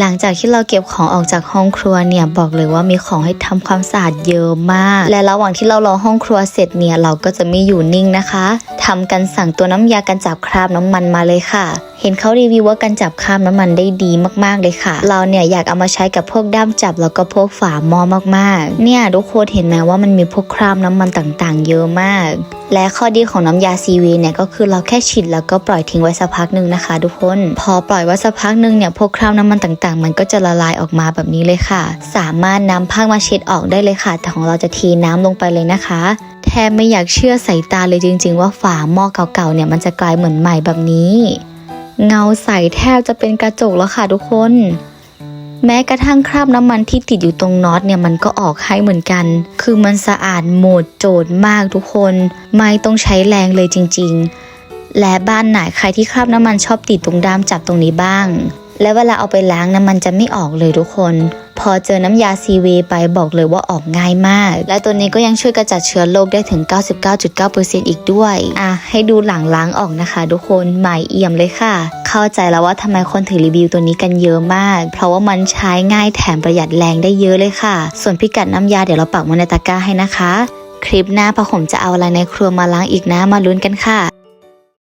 หลังจากที่เราเก็บของออกจากห้องครัวเนี่ยบอกเลยว่ามีของให้ทำความสะอาดเยอะมาก และระหว่างที่เรารอห้องครัวเสร็จเนี่ยเราก็จะไม่อยู่นิ่งนะคะ ทำกันสั่งตัวน้ำยากันจับคราบน้ำมันมาเลยค่ะ เห็นเขารีวิวว่ากันจับคราบน้ำมันได้ดีมากๆเลยค่ะ เราเนี่ยอยากเอามาใช้กับพวกด้ามจับแล้วก็พวกฝาหม้อมากๆ เนี่ยทุกคนเห็นไหมว่ามันมีพวกคราบน้ำมันต่างๆ เยอะมาก และข้อดีของน้ำยาซีวีเนี่ยก็คือเราแค่ฉีดแล้วก็ปล่อยทิ้งไว้สักพักหนึ่งนะคะ ทุกคน พอปล่อยไว้สักพักหนึ่งเนี่ยพวกคราบน้ำมันต่างๆ มันก็จะละลายออกมาแบบนี้เลยค่ะ สามารถนำผ้ามาเช็ดออกได้เลยค่ะ แต่ของเราจะทีน้ำลงไปเลยนะคะ บไม่อยากเชื่อสายตาเลยจริง ๆ ว่าฝาหม้อเก่าๆเนี่ยมันจะกลายเหมือนใหม่แบบนี้ เงาใสแทบจะเป็นกระจกแล้วค่ะทุกคน แม้กระทั่งคราบน้ำมันที่ติดอยู่ตรงน็อตเนี่ยมันก็ออกให้เหมือนกัน คือมันสะอาดหมดโจทย์มากทุกคน ไม่ต้องใช้แรงเลยจริง ๆ และบ้านไหนใครที่คราบน้ำมันชอบติดตรงด้ามจับตรงนี้บ้าง และเวลาเอาไปล้างน้ำมันจะไม่ออกเลยทุกคน พอเจอน้ำยาซีเวไปบอกเลยว่าออกง่ายมาก และตัวนี้ก็ยังช่วยกระจัดเชื้อโรคได้ถึง 99.9%อีกด้วยอะให้ดูหลังล้างออกนะคะ ทุกคนใหม่เอี่ยมเลยค่ะ เข้าใจแล้วว่าทำไมคนถือรีวิวตัวนี้กันเยอะมาก เพราะว่ามันใช้ง่ายแถมประหยัดแรงได้เยอะเลยค่ะ ส่วนพิกัดน้ำยาเดี๋ยวเราปักไว้ในตะกร้าให้นะคะ คลิปหน้าพอผมจะเอาอะไรในครัวมาล้างอีกนะมาลุ้นกันค่ะ